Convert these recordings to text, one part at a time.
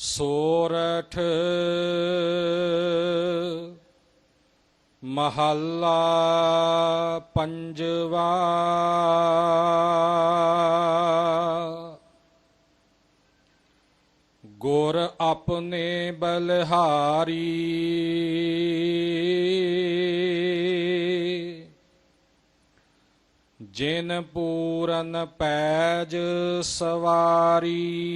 ਸੋਰਠ ਮਹੱਲਾ ਪੰਜਵਾ। ਗੁਰ ਆਪਣੇ ਬਲਹਾਰੀ। ਜਿਨ ਪੂਰਨ ਪੈਜ ਸਵਾਰੀ।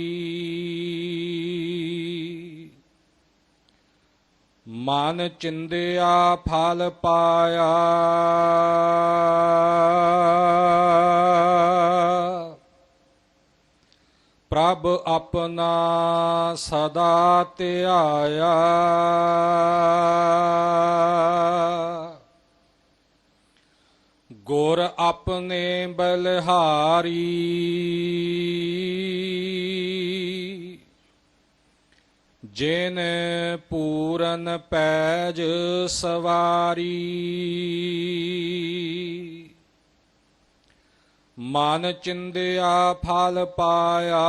ਮਨ ਚਿੰਦਿਆ ਫਲ ਪਾਇਆ। ਪ੍ਰਭ ਆਪਣਾ ਸਦਾ ਧਿਆਇਆ। ਗੁਰ ਆਪਣੇ ਬਲਹਾਰੀ। ਜਿਨ ਪੂਰਨ ਪੈਜ ਸਵਾਰੀ। ਮਨ ਚਿੰਦਿਆ ਫਲ ਪਾਇਆ।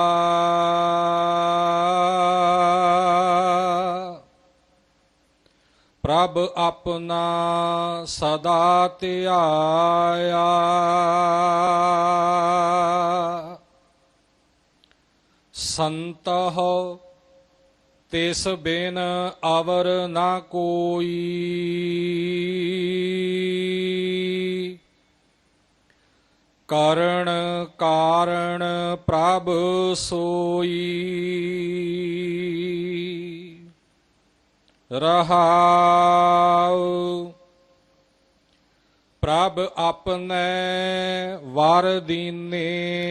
ਪ੍ਰਭ ਆਪਣਾ ਸਦਾ ਧਿਆਇਆ। ਸੰਤਹ ਤਿਸ ਬਿਨ ਅਵਰ ਨਾ ਕੋਈ। ਕਰਣ ਕਾਰਣ ਪ੍ਰਭ ਸੋਈ। ਰਹਾਉ। ਪ੍ਰਭ ਆਪਣੇ ਵਰ ਦੀਨੇ।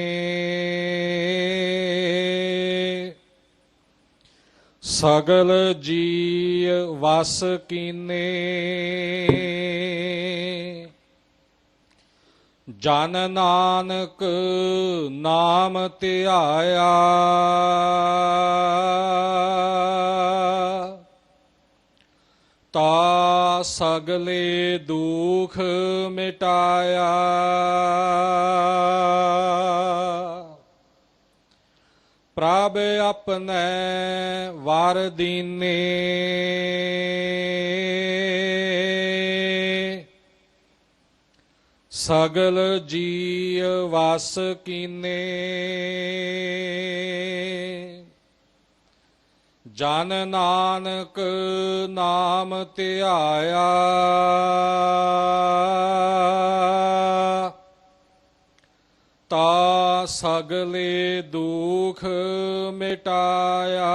ਸਗਲ ਜੀ ਵਸ ਕੀਨੇ। ਜਨ ਨਾਨਕ ਨਾਮ ਧਿਆਇਆ। ਤਾ ਸਗਲੇ ਦੁਖ ਮਿਟਾਇਆ। ਪ੍ਰਭ ਆਪਣੇ ਵਰ ਦੀਨੇ। ਸਗਲ ਜੀ ਵਸ ਕੀਨੇ। ਜਨ ਨਾਨਕ ਨਾਮ ਧਿਆਇਆ। ਤਾ ਸਗਲੇ ਦੁਖ ਮਿਟਾਇਆ।